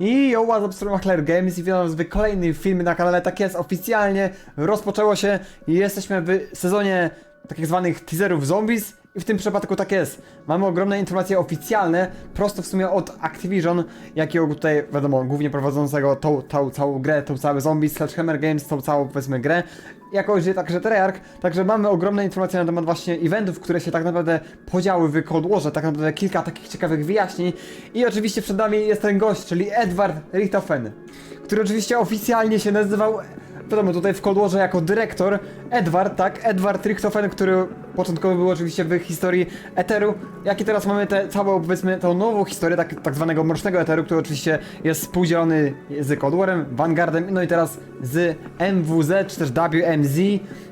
I yo, what's up, strona Games? I witam was w kolejnym filmie na kanale, tak jest, oficjalnie rozpoczęło się i jesteśmy w sezonie takich zwanych teaserów zombies i w tym przypadku tak jest. Mamy ogromne informacje oficjalne, prosto w sumie od Activision, jakiego tutaj, wiadomo, głównie prowadzącego tą, tą całą grę, tą całą zombie, Sledgehammer Games, tą całą, powiedzmy, grę, jako że także Treyarch, także mamy ogromne informacje na temat właśnie eventów, które się tak naprawdę podziały w Cold tak naprawdę kilka takich ciekawych wyjaśnień i oczywiście przed nami jest ten gość, czyli Edward Richtofen, który oczywiście oficjalnie się nazywał wiadomo, tutaj w Cold Warze jako dyrektor Edward, tak? Edward Richtofen, który początkowo był oczywiście w historii Eteru, jak i teraz mamy tę całą, powiedzmy, tą nową historię tak, tak zwanego Mrocznego Eteru, który oczywiście jest współdzielony z Cold Warem, Vanguardem, no i teraz z MWZ, czy też WMZ,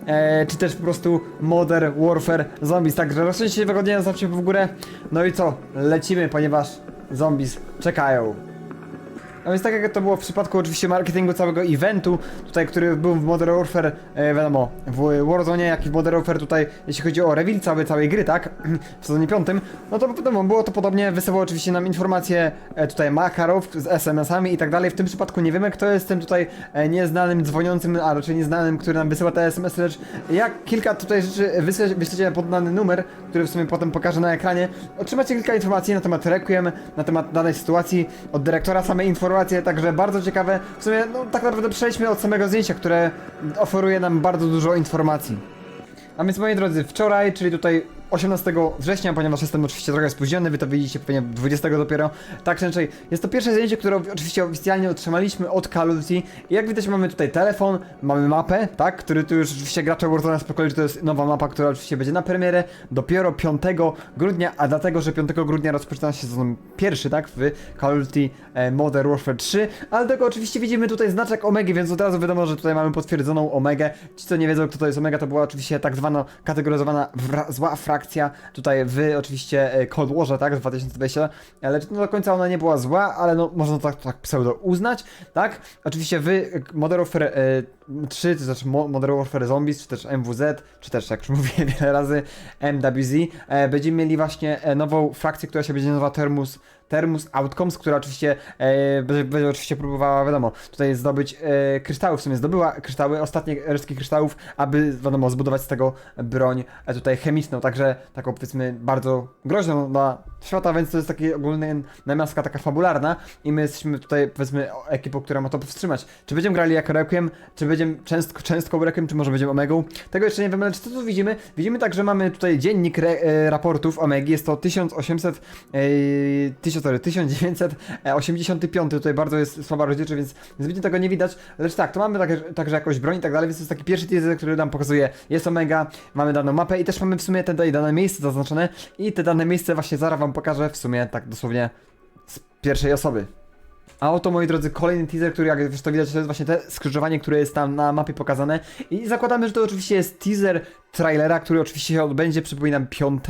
e, czy też po prostu Modern Warfare Zombies, także się wygodnie, zostawcie w górę, no i co? Lecimy, ponieważ zombies czekają. No więc tak jak to było w przypadku oczywiście marketingu całego eventu, tutaj, który był w Modern Warfare, e, wiadomo, w Warzone, jak i w Modern Warfare tutaj, jeśli chodzi o reveal całej, całej gry, tak, w sezonie piątym, no to wiadomo, było to podobnie, wysyłał oczywiście nam informacje e, tutaj Makarow z SMS-ami i tak dalej, w tym przypadku nie wiemy, kto jest tym tutaj e, nieznanym dzwoniącym, a raczej nieznanym, który nam wysyła te SMS-y, lecz jak kilka tutaj rzeczy wyślecie, wyślecie pod dany numer, który w sumie potem pokażę na ekranie, otrzymacie kilka informacji na temat Requiem, na temat danej sytuacji, od dyrektora samej także bardzo ciekawe. W sumie, no tak naprawdę przejdźmy od samego zdjęcia, które oferuje nam bardzo dużo informacji. A więc moi drodzy, wczoraj, czyli tutaj 18 września, ponieważ jestem oczywiście trochę spóźniony, wy to widzicie pewnie 20 dopiero. Tak czy inaczej, jest to pierwsze zdjęcie, które oczywiście oficjalnie otrzymaliśmy od Call of Duty. Jak widać mamy tutaj telefon, mamy mapę, tak, który tu już oczywiście gracze Warzone spokojnie, że to jest nowa mapa, która oczywiście będzie na premierę dopiero 5 grudnia, a dlatego, że 5 grudnia rozpoczyna się sezon pierwszy, tak, w Call of Duty e, Modern Warfare 3, ale tego oczywiście widzimy tutaj znaczek Omegi, więc od razu wiadomo, że tutaj mamy potwierdzoną Omegę. Ci, co nie wiedzą, kto to jest Omega, to była oczywiście tak zwana kategoryzowana zła frakcja tutaj w oczywiście e, Cold Warze, tak, z 2020, ale no do końca ona nie była zła, ale no można tak, tak pseudo uznać, tak? Oczywiście w e, Modern Warfare e, 3, to znaczy Mo- Modern Warfare Zombies, czy też MWZ, czy też jak już mówiłem wiele razy MWZ, e, będziemy mieli właśnie e, nową frakcję, która się będzie nazywała Termus Termus Outcomes, która oczywiście e, będzie, będzie oczywiście próbowała, wiadomo, tutaj zdobyć e, kryształy, w sumie zdobyła kryształy, ostatnie resztki kryształów, aby, wiadomo, zbudować z tego broń e, tutaj chemiczną, także taką powiedzmy bardzo groźną dla świata, więc to jest taki ogólny namiastka taka fabularna i my jesteśmy tutaj powiedzmy ekipą, która ma to powstrzymać. Czy będziemy grali jako Requiem, czy będziemy częstko, częstką Requiem, czy może będziemy Omegą? Tego jeszcze nie wiemy, ale co tu widzimy? Widzimy tak, że mamy tutaj dziennik re, e, raportów Omegi, jest to 1800, e, 1000, sorry, 1985, tutaj bardzo jest słaba rozdzielczość, więc zbytnio tego nie widać, lecz tak, to mamy także, także jakąś broń i tak dalej, więc to jest taki pierwszy teaser, który nam pokazuje, jest Omega, mamy daną mapę i też mamy w sumie te dane miejsce zaznaczone i te dane miejsce właśnie zaraz wam pokażę w sumie tak dosłownie z pierwszej osoby. A oto moi drodzy kolejny teaser, który jak to widać to jest właśnie te skrzyżowanie, które jest tam na mapie pokazane i zakładamy, że to oczywiście jest teaser trailera, który oczywiście się odbędzie, przypominam, 5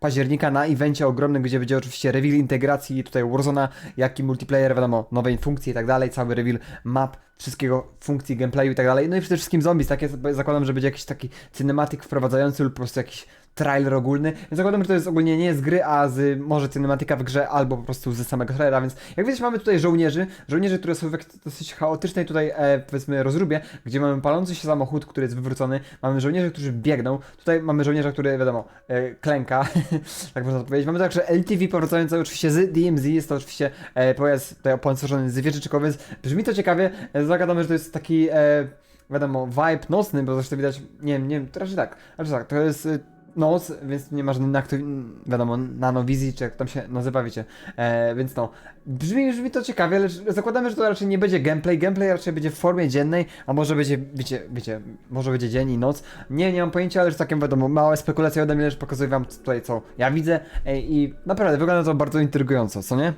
października na evencie ogromnym, gdzie będzie oczywiście reveal integracji tutaj Warzona, jak i multiplayer, wiadomo, nowej funkcji i tak dalej, cały reveal map, wszystkiego, funkcji, gameplayu i tak dalej, no i przede wszystkim zombies, tak jest, zakładam, że będzie jakiś taki cinematic wprowadzający lub po prostu jakiś trailer ogólny, więc zakładam, że to jest ogólnie nie z gry, a z może cinematyka w grze, albo po prostu ze samego trailera, więc jak widać mamy tutaj żołnierzy, żołnierzy, które są w dosyć chaotycznej tutaj, e, powiedzmy, rozróbie, gdzie mamy palący się samochód, który jest wywrócony, mamy żołnierzy, którzy biegną, tutaj mamy żołnierza, który, wiadomo, e, klęka, tak można powiedzieć, mamy także LTV powracające oczywiście z DMZ, jest to oczywiście e, pojazd tutaj opancerzony z więc brzmi to ciekawie, e, zakładamy, że to jest taki, e, wiadomo, vibe nocny, bo zresztą widać, nie wiem, nie wiem, raczej tak, raczej tak, to jest y, noc, więc nie ma żadnej aktyw... wiadomo, nanowizji, czy jak tam się nazywa, wiecie, e, więc no, brzmi, brzmi to ciekawie, lecz zakładamy, że to raczej nie będzie gameplay, gameplay raczej będzie w formie dziennej, a może będzie, wiecie, wiecie, może będzie dzień i noc, nie, nie mam pojęcia, ale że takim wiadomo, małe spekulacje ode mnie, lecz pokazuję wam tutaj, co ja widzę. E, i naprawdę wygląda to bardzo intrygująco, co nie?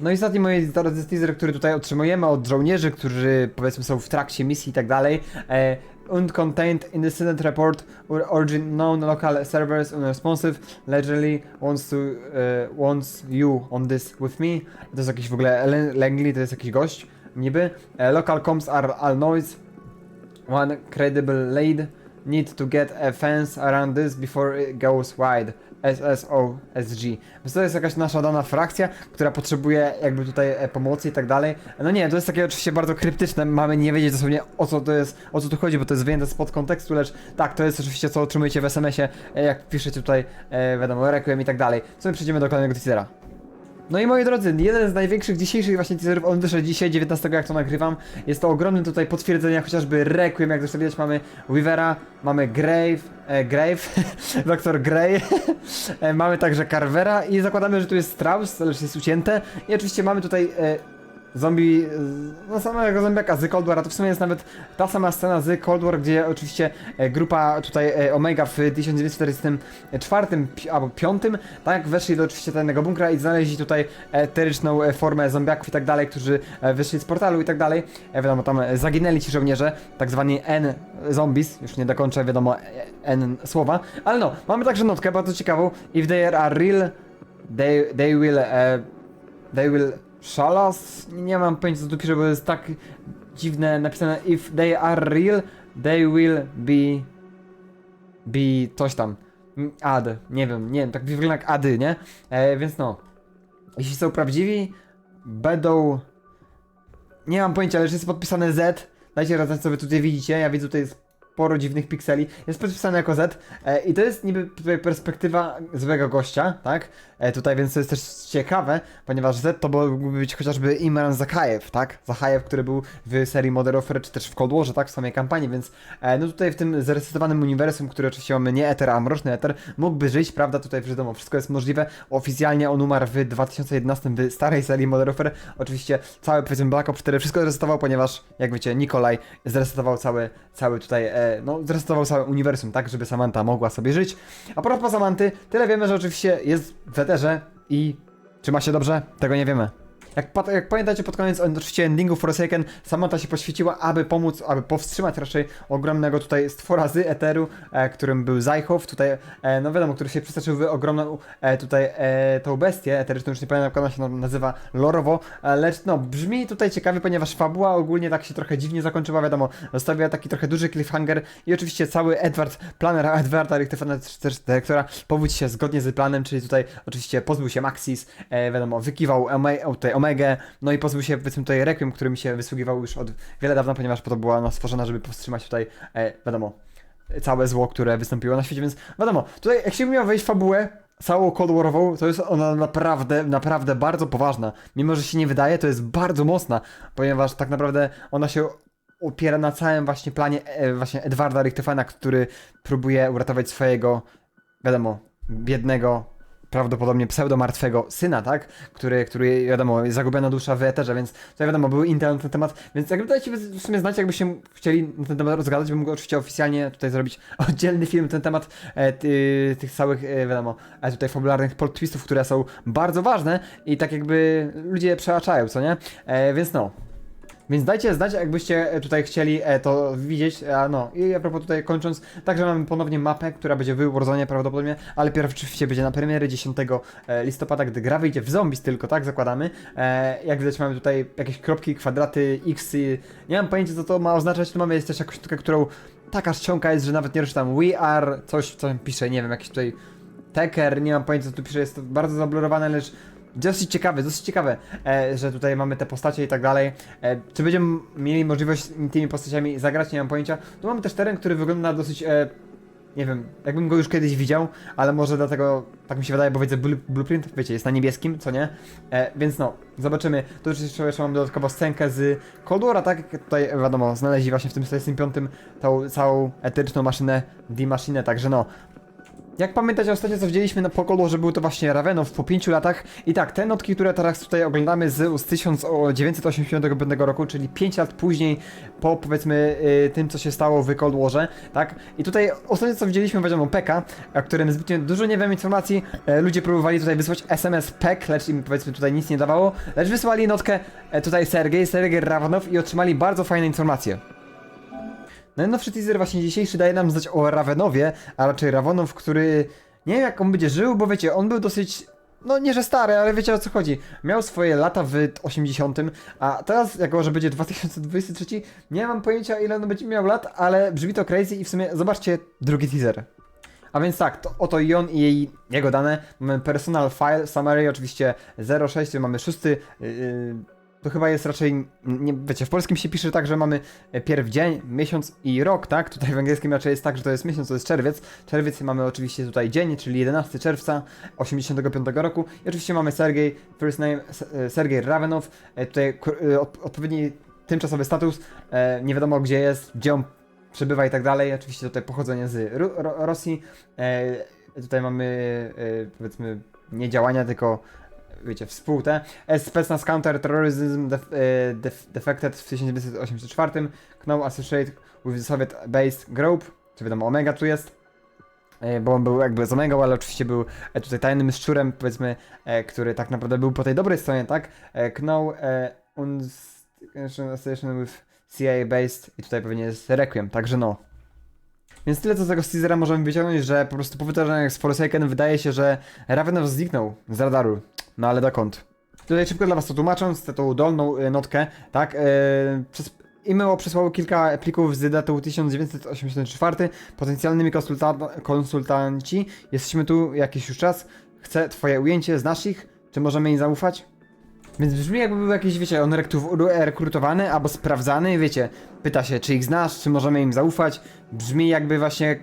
No i ostatni drodzy teaser, który tutaj otrzymujemy od żołnierzy, którzy powiedzmy są w trakcie misji i tak dalej. E, uncontained incident report or origin known local servers unresponsive allegedly wants to e, wants you on this with me. To jest jakiś w ogóle Langley, to jest jakiś gość niby. E, local comms are all noise. One credible lead need to get a fence around this before it goes wide. SSOSG. Więc to jest jakaś nasza dana frakcja, która potrzebuje jakby tutaj e, pomocy i tak dalej. No nie, to jest takie oczywiście bardzo kryptyczne, mamy nie wiedzieć dosłownie o co to jest, o co tu chodzi, bo to jest wyjęte spod kontekstu, lecz tak, to jest oczywiście co otrzymujecie w SMS-ie, e, jak piszecie tutaj, e, wiadomo, requiem i tak dalej. Co my przejdziemy do kolejnego teasera. No i moi drodzy, jeden z największych dzisiejszych właśnie teaserów, on wyszedł dzisiaj, 19 jak to nagrywam. Jest to ogromny tutaj potwierdzenie, chociażby Requiem, jak zresztą widać mamy Weavera, mamy Grave, e, Grave, Dr. Grey, e, mamy także Carvera i zakładamy, że tu jest Strauss, lecz jest ucięte. I oczywiście mamy tutaj e, zombie, no samego zombiaka z Cold War, a to w sumie jest nawet ta sama scena z Cold War, gdzie oczywiście e, grupa tutaj e, Omega w 1944 pi- albo 5, tak, weszli do oczywiście tajnego bunkra i znaleźli tutaj eteryczną e, formę zombiaków i tak dalej, którzy wyszli z portalu i tak dalej. Wiadomo, tam zaginęli ci żołnierze, tak zwani N-zombies, już nie dokończę, wiadomo, N słowa, ale no, mamy także notkę bardzo ciekawą. If they are real, they, they will, e, they will shall us? Nie, mam pojęcia co tu pisze, bo jest tak dziwne napisane. If they are real, they will be, be coś tam. Ad, nie wiem, nie wiem, tak wygląda jak ady, nie? E, więc no, jeśli są prawdziwi, będą. Nie mam pojęcia, ale jest podpisane Z. Dajcie raz, co wy tutaj widzicie. Ja widzę tutaj sporo dziwnych pikseli. Jest podpisane jako Z. E, I to jest niby tutaj perspektywa złego gościa, tak? E, tutaj więc to jest też ciekawe, ponieważ Z to mógłby być chociażby Imran Zakajew, tak? Zakajew, który był w serii Modern Warfare, czy też w Cold Warze, tak? W samej kampanii, więc e, no tutaj w tym zresetowanym uniwersum, który oczywiście mamy nie Eter, a mroczny Eter, mógłby żyć, prawda? Tutaj wiadomo, wszystko jest możliwe. Oficjalnie on umarł w 2011 w starej serii Modern Warfare. Oczywiście cały powiedzmy Black Ops 4 wszystko zresetował, ponieważ jak wiecie, Nikolaj zresetował cały, cały tutaj, e, no zresetował całe uniwersum, tak? Żeby Samantha mogła sobie żyć. A propos Samanty, tyle wiemy, że oczywiście jest w Eterze i trzyma się dobrze, tego nie wiemy. Jak, jak pamiętacie pod koniec oczywiście endingu Forsaken, Samantha się poświęciła, aby pomóc, aby powstrzymać raczej ogromnego tutaj stwora z Eteru, e, którym był Zajchow, tutaj, e, no wiadomo, który się przestraszył w ogromną e, tutaj e, tą bestię eteryczną, już nie pamiętam jak ona się na- nazywa lorowo, e, lecz no brzmi tutaj ciekawie, ponieważ fabuła ogólnie tak się trochę dziwnie zakończyła, wiadomo, zostawiła taki trochę duży cliffhanger i oczywiście cały Edward, planer Edwarda dyrektora, powódź się zgodnie z planem, czyli tutaj oczywiście pozbył się Maxis, e, wiadomo, wykiwał o, tutaj Omegę, no i pozbył się powiedzmy tutaj Requiem, który mi się wysługiwał już od wiele dawna, ponieważ po to była ona stworzona, żeby powstrzymać tutaj, e, wiadomo, całe zło, które wystąpiło na świecie, więc wiadomo, tutaj jak się miał wejść w fabułę, całą Cold Warową, to jest ona naprawdę, naprawdę bardzo poważna. Mimo, że się nie wydaje, to jest bardzo mocna, ponieważ tak naprawdę ona się opiera na całym właśnie planie e, właśnie Edwarda Richtefana, który próbuje uratować swojego, wiadomo, biednego, prawdopodobnie pseudo-martwego syna, tak? Który, który wiadomo, jest zagubiona dusza w eterze, więc to wiadomo, był intel na ten temat, więc jakby dajcie w sumie znać, jakbyście chcieli na ten temat rozgadać, bym mógł oczywiście oficjalnie tutaj zrobić oddzielny film na ten temat e, ty, tych całych, e, wiadomo, e, tutaj fabularnych plot twistów, które są bardzo ważne i tak jakby ludzie przełaczają, co nie? E, więc no, więc dajcie znać, jakbyście e, tutaj chcieli e, to widzieć. A no, i a propos tutaj kończąc, także mamy ponownie mapę, która będzie w prawdopodobnie, ale pierwszy będzie na premiery 10 e, listopada, gdy gra wyjdzie w zombies tylko, tak zakładamy. Jak widać mamy tutaj jakieś kropki, kwadraty, x, nie mam pojęcia co to ma oznaczać, tu mamy jest też jakąś sztukę, którą taka czcionka jest, że nawet nie czytam we are, coś co pisze, nie wiem, jakiś tutaj Teker, nie mam pojęcia co tu pisze, jest to bardzo zablurowane, lecz dosyć ciekawe, dosyć ciekawe, e, że tutaj mamy te postacie i tak dalej. E, czy będziemy mieli możliwość tymi postaciami zagrać, nie mam pojęcia. Tu mamy też teren, który wygląda dosyć, e, nie wiem, jakbym go już kiedyś widział, ale może dlatego, tak mi się wydaje, bo widzę blu- blueprint, wiecie, jest na niebieskim, co nie? E, więc no, zobaczymy. Tu jeszcze jeszcze mam dodatkowo scenkę z Cold War'a, tak jak tutaj, wiadomo, znaleźli właśnie w tym 45 tą całą eteryczną maszynę, D-maszynę, także no, jak pamiętacie ostatnio co widzieliśmy na że był to właśnie Ravenov po 5 latach i tak, te notki, które teraz tutaj oglądamy z, z 1985 roku, czyli 5 lat później po powiedzmy y, tym co się stało w Cold tak? I tutaj ostatnio co widzieliśmy wiadomo PEKa, o którym zbytnio dużo nie wiem informacji, e, ludzie próbowali tutaj wysłać SMS PEK, lecz im powiedzmy tutaj nic nie dawało, lecz wysłali notkę e, tutaj Sergej, Sergej Rawanow i otrzymali bardzo fajne informacje. Najnowszy teaser właśnie dzisiejszy daje nam znać o Ravenowie, a raczej Ravenow, który nie wiem jak on będzie żył, bo wiecie, on był dosyć no nie że stary, ale wiecie o co chodzi. Miał swoje lata w 80, a teraz jako, że będzie 2023, nie mam pojęcia ile on będzie miał lat, ale brzmi to crazy i w sumie zobaczcie drugi teaser. A więc tak, to oto i on i jej, jego dane. Mamy personal file, summary oczywiście 06, tu mamy szósty. Yy, to chyba jest raczej, nie, wiecie, w polskim się pisze tak, że mamy e, pierw dzień, miesiąc i rok, tak? Tutaj w angielskim raczej jest tak, że to jest miesiąc, to jest czerwiec. Czerwiec mamy oczywiście tutaj dzień, czyli 11 czerwca 85 roku. I oczywiście mamy Sergej, first name e, Sergej Ravenow, e, tutaj odpowiedni tymczasowy status, nie wiadomo gdzie jest, gdzie on przebywa i tak dalej. Oczywiście tutaj pochodzenie z Ru- Ro- Rosji. Tutaj mamy powiedzmy nie działania, tylko wiecie, współte. E, Specnaz Counter Terrorism def, e, def, Defected w 1984. Knowledge Associated with Soviet Based Group. Czy wiadomo, Omega tu jest. E, Bo on był jakby z Omega, ale oczywiście był e, tutaj tajnym szczurem, powiedzmy, który tak naprawdę był po tej dobrej stronie, tak? Und Association with CIA Based i tutaj pewnie jest Requiem, także no. Więc tyle co z tego teasera możemy wyciągnąć, że po prostu po wydarzeniach z Forsaken wydaje się, że Ravenov zniknął z radaru. No ale dokąd? Tutaj szybko dla was to tłumacząc, tą dolną e, notkę, tak? E, przez e-mail przesłało kilka plików z datą 1984. Potencjalnymi konsulta- konsultanci. Jesteśmy tu jakiś już czas. Chcę twoje ujęcie, znasz ich? Czy możemy im zaufać? Więc brzmi jakby był jakiś, wiecie, on rektu- rekrutowany albo sprawdzany, wiecie, pyta się, czy ich znasz, czy możemy im zaufać. Brzmi jakby właśnie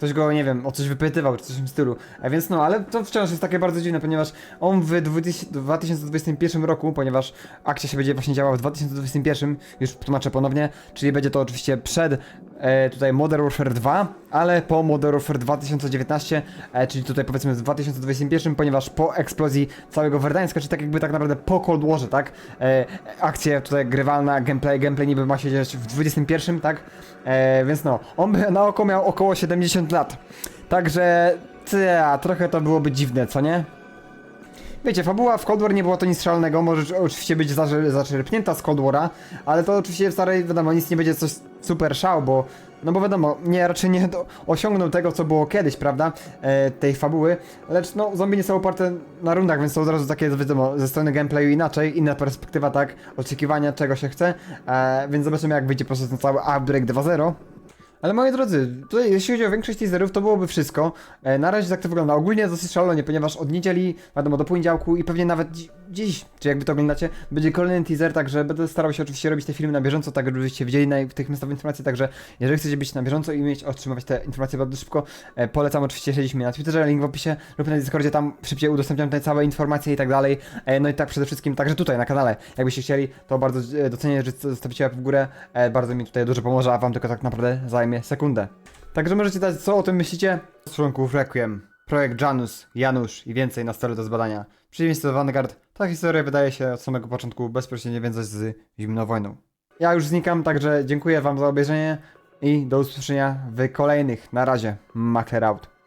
ktoś go, nie wiem, o coś wypytywał, czy coś w tym stylu. A więc no, ale to wciąż jest takie bardzo dziwne, ponieważ on w 20, 2021 roku, ponieważ akcja się będzie właśnie działała w 2021, już tłumaczę ponownie, czyli będzie to oczywiście przed e, tutaj Modern Warfare 2, ale po Modern Warfare 2019, e, czyli tutaj powiedzmy w 2021, ponieważ po eksplozji całego Werdańska, czyli tak jakby tak naprawdę po Cold Warze, tak? E, akcja tutaj grywalna, gameplay, gameplay niby ma się dziać w 21, tak? E, więc no, on by na oko miał około 70 lat. Także, cja, trochę to byłoby dziwne, co nie? Wiecie, fabuła w Cold War nie było to nic szalonego, może oczywiście być zaczer- zaczerpnięta z Cold War'a, ale to oczywiście w starej, wiadomo, nic nie będzie coś super szał, bo, no bo wiadomo, nie, raczej nie do, osiągnął tego, co było kiedyś, prawda, e, tej fabuły, lecz no, zombie nie są oparte na rundach, więc to od razu takie, wiadomo, ze strony gameplayu inaczej, inna perspektywa, tak, oczekiwania, czego się chce, e, więc zobaczymy, jak wyjdzie po prostu ten cały Outbreak 2.0. Ale moi drodzy, tutaj jeśli chodzi o większość teaserów, to byłoby wszystko. E, na razie tak to wygląda. Ogólnie dosyć szalenie, ponieważ od niedzieli, wiadomo, do poniedziałku i pewnie nawet dzi- dziś, czy jakby to oglądacie, będzie kolejny teaser, także będę starał się oczywiście robić te filmy na bieżąco, tak żebyście wiedzieli natychmiastowe informacje, także jeżeli chcecie być na bieżąco i mieć, otrzymywać te informacje bardzo szybko, e, polecam oczywiście śledzić mnie na Twitterze, link w opisie lub na Discordzie, tam szybciej udostępniam te całe informacje i tak dalej. E, no i tak przede wszystkim, także tutaj na kanale, jakbyście chcieli, to bardzo e, docenię, że zostawicie w górę, e, bardzo mi tutaj dużo pomoże, a wam tylko tak naprawdę zajmie sekundę. Także możecie dać, co o tym myślicie? Z członków Requiem, projekt Janus, Janusz i więcej na stole do zbadania. W przeciwieństwie do Vanguard, ta historia wydaje się od samego początku bezpośrednio wiązać z zimną wojną. Ja już znikam, także dziękuję wam za obejrzenie i do usłyszenia w kolejnych. Na razie, Makler out.